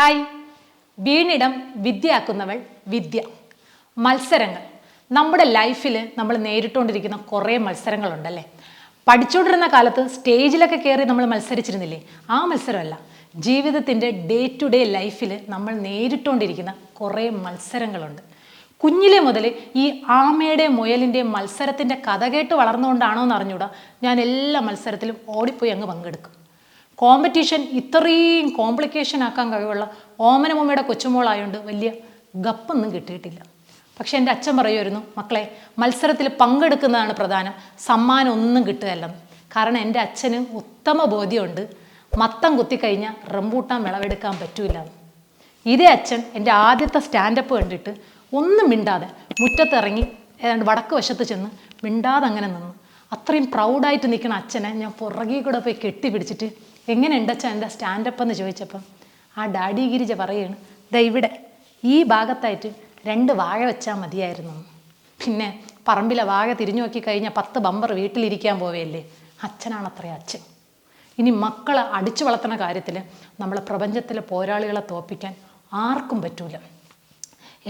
Hi. വീണിടം വിദ്യയാക്കുന്നവൾ വിദ്യ. മത്സരങ്ങൾ. നമ്മുടെ ലൈഫിൽ നമ്മൾ നേരിട്ടുകൊണ്ടിരിക്കുന്ന കുറേ മത്സരങ്ങളുണ്ടല്ലേ? പഠിച്ചുകൊണ്ടിരുന്ന കാലത്ത് സ്റ്റേജിലൊക്കെ കയറി നമ്മൾ മത്സരിച്ചിരുന്നില്ലേ? ആ മത്സരമല്ല. ജീവിതത്തിന്റെ ഡേ ടു ഡേ ലൈഫിൽ നമ്മൾ നേരിട്ടുകൊണ്ടിരിക്കുന്ന കുറേ മത്സരങ്ങളുണ്ട്. കുഞ്ഞിലെ മുതൽ ഈ ആമയുടെ മുയലിന്റെ മത്സരത്തിന്റെ കഥ കേട്ട് വളർന്നുകൊണ്ടാണോ എന്ന് അറിഞ്ഞൂടാ. ഞാൻ എല്ലാ മത്സരത്തിലും ഓടിപ്പോയി അങ്ങ് പങ്കെടുക്കും. കോമ്പറ്റീഷൻ ഇത്രയും കോംപ്ലിക്കേഷൻ ആക്കാൻ കഴിവുള്ള ഓമനമ്മയുടെ കൊച്ചുമോളായതുകൊണ്ട് വലിയ ഗപ്പൊന്നും കിട്ടിയിട്ടില്ല. പക്ഷെ എന്റെ അച്ഛൻ പറയുമായിരുന്നു മക്കളെ മത്സരത്തിൽ പങ്കെടുക്കുന്നതാണ് പ്രധാനം. സമ്മാനം ഒന്നും കിട്ടുകയല്ലെന്ന് കാരണം എന്റെ അച്ഛന് ഉത്തമ ബോധ്യമുണ്ട്. മത്തം കുത്തിക്കഴിഞ്ഞാൽ റംബൂട്ടാൻ വിളവെടുക്കാൻ പറ്റൂല. ഇതേ അച്ഛൻ എന്റെ ആദ്യത്തെ സ്റ്റാൻഡപ്പ് കണ്ടിട്ട് ഒന്നും മിണ്ടാതെ മുറ്റത്തിറങ്ങി ഏതാണ്ട് വടക്ക് വശത്ത് ചെന്ന് മിണ്ടാതെ അങ്ങനെ നിന്നു. അത്രയും പ്രൗഡായിട്ട് നിൽക്കുന്ന അച്ഛനെ ഞാൻ പുറകിൽ കൂടെ പോയി കെട്ടിപ്പിടിച്ചിട്ട് എങ്ങനെയുണ്ട് അച്ഛൻ എന്റെ സ്റ്റാൻഡപ്പ് എന്ന് ചോദിച്ചപ്പം? ആ ഡാഡി ഗിരിജ പറയാണ് ദാ ഇവിടെ ഈ ഭാഗത്തായിട്ട് രണ്ട് വാഴ വെച്ചാൽ മതിയായിരുന്നു. പിന്നെ പറമ്പിലെ വാഴ തിരിഞ്ഞു നോക്കി കഴിഞ്ഞാൽ പത്ത് ബമ്പർ വീട്ടിലിരിക്കാൻ പോവുകയല്ലേ അച്ഛനാണത്രേ അച്ഛൻ. ഇനി മക്കളെ അടിച്ചു വളർത്തുന്ന കാര്യത്തിൽ നമ്മളെ പ്രപഞ്ചത്തിലെ പോരാളികളെ തോപ്പിക്കാൻ ആർക്കും പറ്റൂല.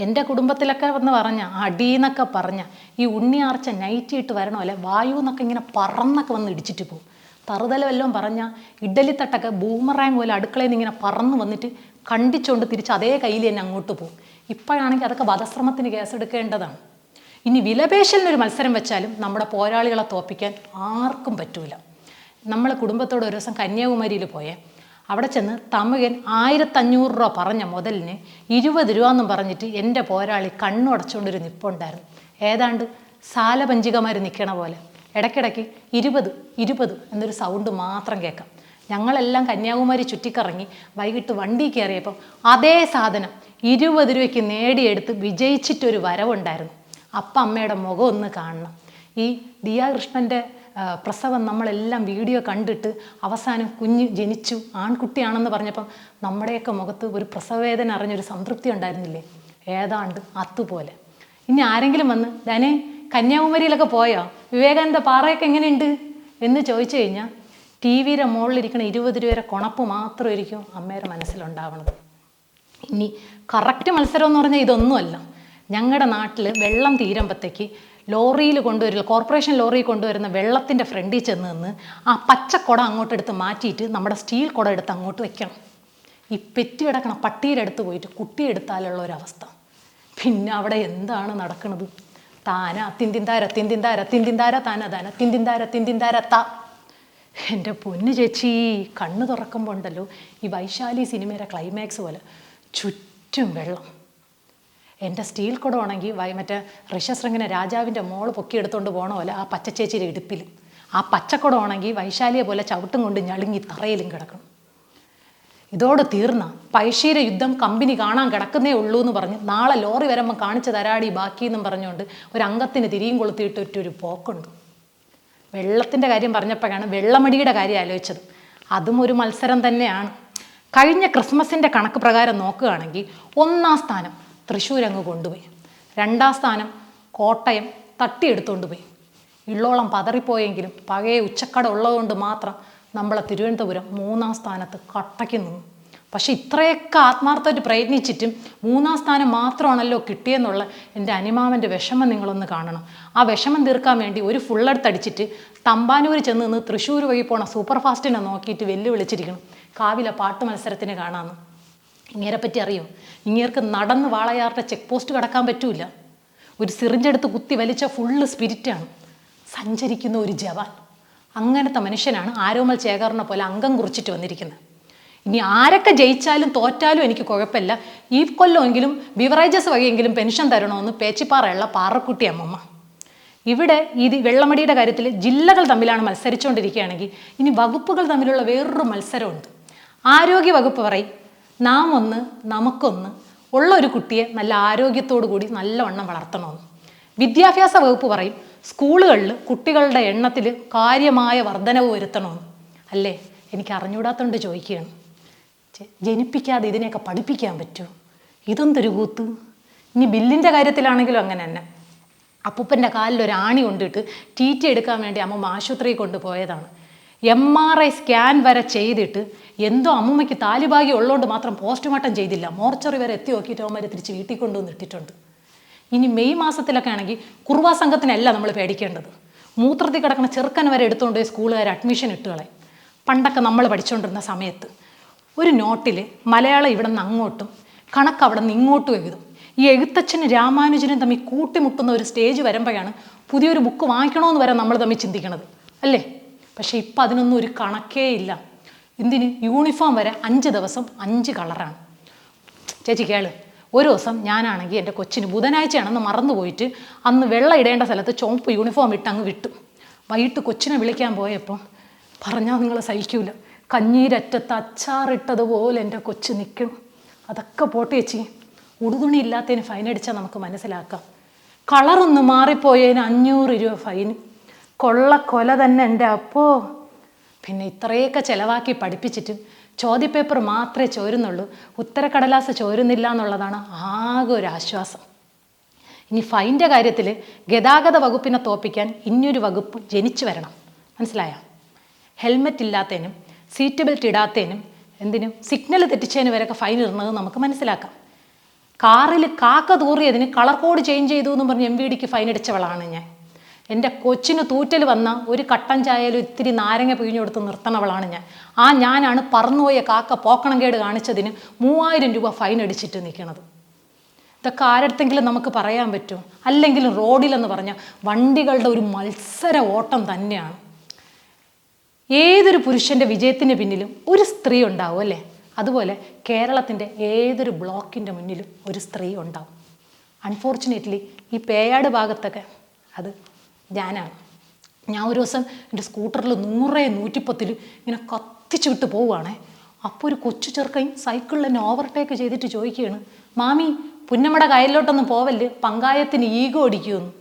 എന്റെ കുടുംബത്തിലൊക്കെ വന്ന് പറഞ്ഞ അടീന്നൊക്കെ പറഞ്ഞ ഈ ഉണ്ണിയാർച്ച നൈറ്റിയിട്ട് വരണോ അല്ലെ വായു എന്നൊക്കെ ഇങ്ങനെ പറന്നൊക്കെ വന്ന് ഇടിച്ചിട്ട് പോകും തറുതല വല്ലതും പറഞ്ഞാൽ ഇഡലിത്തട്ടൊക്കെ ബൂമറാങ് പോലെ അടുക്കളയിൽ നിന്ന് ഇങ്ങനെ പറന്ന് വന്നിട്ട് കണ്ടിച്ചുകൊണ്ട് തിരിച്ച് അതേ കയ്യിൽ തന്നെ അങ്ങോട്ട് പോകും. ഇപ്പോഴാണെങ്കിൽ അതൊക്കെ വധശ്രമത്തിന് കേസെടുക്കേണ്ടതാണ് ഇനി വിലപേശലിനൊരു മത്സരം വെച്ചാലും നമ്മുടെ പോരാളികളെ തോപ്പിക്കാൻ ആർക്കും പറ്റൂല. നമ്മളെ കുടുംബത്തോട് ഒരു ദിവസം കന്യാകുമാരിയിൽ പോയേ അവിടെ ചെന്ന് തമകൻ ആയിരത്തഞ്ഞൂറ് രൂപ പറഞ്ഞ മുതലിന് ഇരുപത് രൂപ എന്നും പറഞ്ഞിട്ട് എന്റെ പോരാളി കണ്ണുടച്ചുകൊണ്ടൊരു നിപ്പുണ്ടായിരുന്നു. ഏതാണ്ട് സാലപഞ്ചികമാർ നിൽക്കണ പോലെ. ഇടയ്ക്കിടയ്ക്ക് ഇരുപത് ഇരുപത് എന്നൊരു സൗണ്ട് മാത്രം കേൾക്കാം. ഞങ്ങളെല്ലാം കന്യാകുമാരി ചുറ്റിക്കറങ്ങി വൈകിട്ട് വണ്ടി കയറിയപ്പം അതേ സാധനം ഇരുപത് രൂപയ്ക്ക് നേടിയെടുത്ത് വിജയിച്ചിട്ടൊരു വരവുണ്ടായിരുന്നു. അപ്പം അമ്മയുടെ മുഖം ഒന്ന് കാണണം. ഈ ദിയാകൃഷ്ണന്റെ പ്രസവം നമ്മളെല്ലാം വീഡിയോ കണ്ടിട്ട് അവസാനം കുഞ്ഞ് ജനിച്ചു ആൺകുട്ടിയാണെന്ന് പറഞ്ഞപ്പം നമ്മുടെയൊക്കെ മുഖത്ത് ഒരു പ്രസവവേദന അറിഞ്ഞൊരു സംതൃപ്തി ഉണ്ടായിരുന്നില്ലേ? ഏതാണ്ട് അതുപോലെ. ഇനി ആരെങ്കിലും വന്ന് ധനെ കന്യാകുമാരിയിലൊക്കെ പോയോ? വിവേകാനന്ദ പാറയൊക്കെ എങ്ങനെയുണ്ട്? എന്ന് ചോദിച്ചു കഴിഞ്ഞാൽ ടി വിയുടെ മുകളിലിരിക്കുന്ന ഇരുപത് രൂപയുടെ കുണപ്പ് മാത്രമായിരിക്കും അമ്മയുടെ മനസ്സിലുണ്ടാവണത്. ഇനി കറക്റ്റ് മത്സരം എന്ന് പറഞ്ഞാൽ ഇതൊന്നുമല്ല. ഞങ്ങളുടെ നാട്ടിൽ വെള്ളം തീരുമ്പോഴത്തേക്ക് ലോറിയിൽ കൊണ്ടുവരില്ല കോർപ്പറേഷൻ ലോറിയിൽ കൊണ്ടുവരുന്ന വെള്ളത്തിന്റെ ഫ്രണ്ടിൽ ചെന്ന് നിന്ന് ആ പച്ചക്കുട അങ്ങോട്ട് എടുത്ത് മാറ്റിയിട്ട് നമ്മുടെ സ്റ്റീൽ കുടം എടുത്ത് അങ്ങോട്ട് വെക്കണം. ഈ പെറ്റി കിടക്കണം പട്ടിയുടെ അടുത്ത് പോയിട്ട് കുട്ടിയെടുത്താലുള്ള ഒരു ഒരവസ്ഥ. പിന്നെ അവിടെ എന്താണ് നടക്കുന്നത് താന തിന്തിന്താര തിന്തിന്താര തിന്തിന്താര താന താന തിന്തിന്താര തിന്തിന്താര ത. എന്റെ പൊന്നു ചേച്ചി കണ്ണു തുറക്കുമ്പോൾ ഉണ്ടല്ലോ ഈ വൈശാലി സിനിമയുടെ ക്ലൈമാക്സ് പോലെ. ചുറ്റും വെള്ളം. എന്റെ സ്റ്റീൽ കുടമാണെങ്കിൽ വൈ മറ്റേ ഋഷശൃംഗനെ രാജാവിന്റെ മോൾ പൊക്കിയെടുത്തോണ്ട് പോണ പോലെ ആ പച്ചച്ചേച്ചിയുടെ ഇടുപ്പിൽ ആ പച്ചക്കുടമാണെങ്കിൽ വൈശാലിയെ പോലെ ചവിട്ടും കൊണ്ട് ഞളുങ്ങി തറയിലും കിടക്കണം. ഇതോടെ തീർന്ന. പൈശീര യുദ്ധം കമ്പനി കാണാൻ കിടക്കുന്നേ ഉള്ളൂ എന്ന് പറഞ്ഞ്. നാളെ ലോറി വരുമ്പോൾ കാണിച്ചു തരാടി ബാക്കി എന്നും പറഞ്ഞുകൊണ്ട് ഒരു അംഗത്തിന് തിരിയും കൊളുത്തിയിട്ട് ഒറ്റൊരു പോക്കുണ്ട്. വെള്ളത്തിന്റെ കാര്യം പറഞ്ഞപ്പോഴാണ് വെള്ളമടിയുടെ കാര്യം ആലോചിച്ചത്. അതും ഒരു മത്സരം തന്നെയാണ്. കഴിഞ്ഞ ക്രിസ്മസിന്റെ കണക്ക് പ്രകാരം നോക്കുകയാണെങ്കിൽ ഒന്നാം സ്ഥാനം തൃശ്ശൂർ അങ്ങ് കൊണ്ടുപോയി. രണ്ടാം സ്ഥാനം കോട്ടയം തട്ടിയെടുത്തുകൊണ്ട് പോയി. ഇള്ളോളം പതറിപ്പോയെങ്കിലും പഴയ ഉച്ചക്കട ഉള്ളതുകൊണ്ട് മാത്രം നമ്മളെ തിരുവനന്തപുരം മൂന്നാം സ്ഥാനത്ത് കട്ടയ്ക്ക് നിന്നു. പക്ഷെ ഇത്രയൊക്കെ ആത്മാർത്ഥമായിട്ട് പ്രയത്നിച്ചിട്ടും മൂന്നാം സ്ഥാനം മാത്രമാണല്ലോ കിട്ടിയെന്നുള്ള എന്റെ അനിമാവന്റെ വിഷമം നിങ്ങളൊന്ന് കാണണം. ആ വിഷമം തീർക്കാൻ വേണ്ടി ഒരു ഫുള്ളെടുത്തടിച്ചിട്ട് തമ്പാനൂർ ചെന്ന് നിന്ന് തൃശ്ശൂർ വഴി പോണ സൂപ്പർ ഫാസ്റ്റിനെ നോക്കിയിട്ട് വെല്ലുവിളിച്ചിരിക്കണം. കാവിലെ പാട്ട് മത്സരത്തിന് കാണാമെന്ന് ഇങ്ങേരെ പറ്റി അറിയോ? ഇങ്ങേർക്ക് നടന്ന് വാളയാറിന്റെ ചെക്ക് പോസ്റ്റ് കടക്കാൻ പറ്റൂല. ഒരു സിറിഞ്ചെടുത്ത് കുത്തി വലിച്ച ഫുള്ള് സ്പിരിറ്റാണ്. സഞ്ചരിക്കുന്ന ഒരു ജവാൻ. അങ്ങനത്തെ മനുഷ്യനാണ് ആരോമൽ ചേകറിനെ പോലെ അംഗം കുറിച്ചിട്ട് വന്നിരിക്കുന്നത്. ഇനി ആരൊക്കെ ജയിച്ചാലും തോറ്റാലും എനിക്ക് കുഴപ്പമില്ല. ഈ കൊല്ലമെങ്കിലും ബിവറേജസ് വകയെങ്കിലും പെൻഷൻ തരണമെന്ന് പേച്ചിപ്പാറയുള്ള പാറക്കുട്ടി അമ്മമ്മ. ഇവിടെ ഇത് വെള്ളമടിയുടെ കാര്യത്തിൽ ജില്ലകൾ തമ്മിലാണ് മത്സരിച്ചുകൊണ്ടിരിക്കുകയാണെങ്കിൽ ഇനി വകുപ്പുകൾ തമ്മിലുള്ള വേറൊരു മത്സരമുണ്ട്. ആരോഗ്യ വകുപ്പ് പറയും നാം ഒന്ന് നമുക്കൊന്ന് ഉള്ള ഒരു കുട്ടിയെ നല്ല ആരോഗ്യത്തോടു കൂടി നല്ലവണ്ണം വളർത്തണമെന്ന്. വിദ്യാഭ്യാസ വകുപ്പ് പറയും സ്കൂളുകളിൽ കുട്ടികളുടെ എണ്ണത്തിൽ കാര്യമായ വർധനവ് വരുത്തണമെന്ന് അല്ലേ? എനിക്ക് അറിഞ്ഞൂടാത്തോണ്ട് ചോദിക്കുകയാണ്. ജനിപ്പിക്കാതെ ഇതിനെയൊക്കെ പഠിപ്പിക്കാൻ പറ്റുമോ? ഇതെന്തൊരു കൂത്ത്? ഇനി ബില്ലിന്റെ കാര്യത്തിലാണെങ്കിലും അങ്ങനെ തന്നെ. അപ്പൂപ്പന്റെ കാലിൽ ഒരു ആണി കൊണ്ടിട്ട് ടി ടി എടുക്കാൻ വേണ്ടി അമ്മ ആശുപത്രിയിൽ കൊണ്ടുപോയതാണ്. എം ആർ ഐ സ്കാൻ വരെ ചെയ്തിട്ട് എന്തോ അമ്മൂമ്മയ്ക്ക് താലിഭാഗ്യം ഉള്ളതുകൊണ്ട് മാത്രം പോസ്റ്റ്മോർട്ടം ചെയ്തില്ല. മോർച്ചറി വരെ എത്തി നോക്കിയിട്ട് അവന്മാരെ തിരിച്ച് വീട്ടിൽ കൊണ്ടുവന്ന് ഇട്ടിട്ടുണ്ട്. ഇനി മെയ് മാസത്തിലൊക്കെ ആണെങ്കിൽ കുറുവാ സംഘത്തിനല്ല നമ്മൾ പേടിക്കേണ്ടത്. മൂത്രത്തിൽ കിടക്കുന്ന ചെറുക്കൻ വരെ എടുത്തുകൊണ്ട് സ്കൂളുകാർ അഡ്മിഷൻ ഇട്ടുകളെ പണ്ടൊക്കെ നമ്മൾ പഠിച്ചുകൊണ്ടിരുന്ന സമയത്ത് ഒരു നോട്ടിൽ മലയാളം ഇവിടെ നിന്ന് അങ്ങോട്ടും കണക്ക് അവിടെ നിന്ന് ഇങ്ങോട്ടും എഴുതും. ഈ എഴുത്തച്ഛനും രാമാനുജനും തമ്മിൽ കൂട്ടിമുട്ടുന്ന ഒരു സ്റ്റേജ് വരുമ്പോഴാണ് പുതിയൊരു ബുക്ക് വാങ്ങിക്കണമെന്ന് വരെ നമ്മൾ തമ്മിൽ ചിന്തിക്കണത്. അല്ലേ? പക്ഷേ ഇപ്പം അതിനൊന്നും ഒരു കണക്കേ ഇല്ല. എന്തിന്? യൂണിഫോം വരെ അഞ്ച് ദിവസം അഞ്ച് കളറാണ് ചേച്ചി കേൾ. ഒരു ദിവസം ഞാനാണെങ്കിൽ എന്റെ കൊച്ചിന് ബുധനാഴ്ചയാണെന്ന് മറന്നുപോയിട്ട് അന്ന് വെള്ളം ഇടേണ്ട സ്ഥലത്ത് ചുവപ്പ് യൂണിഫോം ഇട്ട് അങ്ങ് വിട്ടു. വൈകിട്ട് കൊച്ചിനെ വിളിക്കാൻ പോയപ്പോൾ പറഞ്ഞാൽ നിങ്ങൾ സഹിക്കൂല. കഞ്ഞീരറ്റത്ത് അച്ചാറിട്ടതുപോലെ എന്റെ കൊച്ച് നിൽക്കണം. അതൊക്കെ പോട്ട് ചേച്ചി. ഉടുതുണി ഇല്ലാത്തതിന് ഫൈൻ അടിച്ചാൽ നമുക്ക് മനസ്സിലാക്കാം. കളറൊന്ന് മാറിപ്പോയതിന് അഞ്ഞൂറ് രൂപ ഫൈൻ കൊള്ള കൊല തന്നെ എന്റെ അപ്പോ. പിന്നെ ഇത്രയൊക്കെ ചിലവാക്കി പഠിപ്പിച്ചിട്ട് ചോദ്യപേപ്പർ മാത്രമേ ചോരുന്നുള്ളൂ. ഉത്തരക്കടലാസ് ചോരുന്നില്ല എന്നുള്ളതാണ് ആകെ ഒരു ആശ്വാസം. ഇനി ഫൈന്റെ കാര്യത്തിൽ ഗതാഗത വകുപ്പിനെ തോപ്പിക്കാൻ ഇനിയൊരു വകുപ്പ് ജനിച്ചു വരണം. മനസ്സിലായ? ഹെൽമെറ്റ് ഇല്ലാത്തതിനും സീറ്റ് ബെൽറ്റ് ഇടാത്തതിനും എന്തിനും സിഗ്നൽ തെറ്റിച്ചതിന് വരെയൊക്കെ ഫൈൻ ഇടുന്നത് നമുക്ക് മനസ്സിലാക്കാം. കാറിൽ കാക്ക തൂറിയതിന് കളർ കോഡ് ചേഞ്ച് ചെയ്തു എന്ന് പറഞ്ഞ് എം വി ഡിക്ക് ഫൈൻ അടിച്ചവളാണ് ഞാൻ. എന്റെ കൊച്ചിന് തൂറ്റൽ വന്ന ഒരു കട്ടൻ ചായയിലും ഇത്തിരി നാരങ്ങ പിഴിഞ്ഞു കൊടുത്ത് നിർത്തണവളാണ് ഞാൻ. ആ ഞാനാണ് പറന്നുപോയ കാക്ക പോക്കണം കേട് കാണിച്ചതിന് മൂവായിരം രൂപ ഫൈൻ അടിച്ചിട്ട് നിൽക്കണത് ഇതൊക്കെ ആരടുത്തെങ്കിലും നമുക്ക് പറയാൻ പറ്റും അല്ലെങ്കിൽ റോഡിലെന്ന് പറഞ്ഞാൽ വണ്ടികളുടെ ഒരു മത്സര ഓട്ടം തന്നെയാണ്. ഏതൊരു പുരുഷന്റെ വിജയത്തിന് പിന്നിലും ഒരു സ്ത്രീ ഉണ്ടാവും അല്ലേ? അതുപോലെ കേരളത്തിന്റെ ഏതൊരു ബ്ലോക്കിന്റെ മുന്നിലും ഒരു സ്ത്രീ ഉണ്ടാവും. അൺഫോർച്ചുനേറ്റ്ലി ഈ പേയാട് ഭാഗത്തൊക്കെ അത് ഞാനാണ് ഞാൻ ഒരു ദിവസം എന്റെ സ്കൂട്ടറിൽ നൂറേ നൂറ്റിപ്പത്തിൽ ഇങ്ങനെ കത്തിച്ചു വിട്ട് പോവുകയാണേ. അപ്പോൾ ഒരു കൊച്ചു ചെറുക്കൻ സൈക്കിളിൽ എന്നെ ഓവർടേക്ക് ചെയ്തിട്ട് ചോദിക്കുകയാണ് മാമി പുന്നമ്മടെ കയ്യിലോട്ടൊന്നും പോവല്ല്? പങ്കായത്തിന് ഈഗോ അടിക്കുമെന്ന്.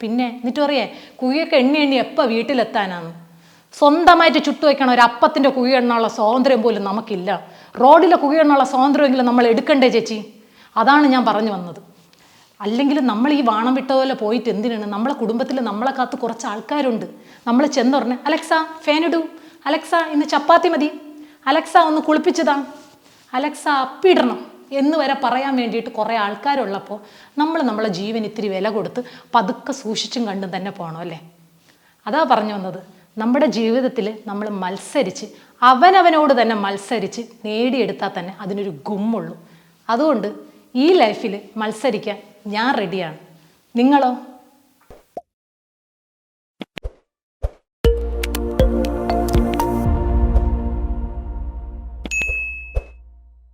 പിന്നെ എന്നിട്ട് പറയേ കുഴിയൊക്കെ എണ്ണി എണ്ണി എപ്പോൾ വീട്ടിലെത്താനാന്ന്? സ്വന്തമായിട്ട് ചുട്ടു വയ്ക്കണ ഒരു അപ്പത്തിന്റെ കുഴി എണ്ണാനുള്ള സ്വാതന്ത്ര്യം പോലും നമുക്കില്ല. റോഡിലെ കുഴി എണ്ണാനുള്ള സ്വാതന്ത്ര്യമെങ്കിലും നമ്മൾ എടുക്കണ്ടേ ചേച്ചി? അതാണ് ഞാൻ പറഞ്ഞു വന്നത്. അല്ലെങ്കിൽ നമ്മൾ ഈ വാണം വിട്ട പോലെ പോയിട്ട് എന്തിനാണ്? നമ്മളെ കുടുംബത്തിൽ നമ്മളെ കാത്ത് കുറച്ച് ആൾക്കാരുണ്ട്. നമ്മൾ ചെന്ന് പറഞ്ഞ് അലക്സ ഫാനിടൂ അലക്സ ഇന്ന് ചപ്പാത്തി മതി. അലക്സ ഒന്ന് കുളിപ്പിച്ചതാ. അലക്സ അപ്പിടണം. എന്ന് വരെ പറയാൻ വേണ്ടിയിട്ട് കുറേ ആൾക്കാരുള്ളപ്പോൾ നമ്മൾ നമ്മളെ ജീവൻ ഇത്തിരി വില കൊടുത്ത് പതുക്കെ സൂക്ഷിച്ചും കണ്ടും തന്നെ പോകണം അല്ലേ? അതാ പറഞ്ഞു വന്നത്. നമ്മുടെ ജീവിതത്തിൽ നമ്മൾ മത്സരിച്ച് അവനവനോട് തന്നെ മത്സരിച്ച് നേടിയെടുത്താൽ തന്നെ അതിനൊരു ഗുമ്മുള്ളൂ. അതുകൊണ്ട് ഈ ലൈഫിൽ മത്സരിക്കാൻ ഞാൻ റെഡിയാണ് നിങ്ങളോ?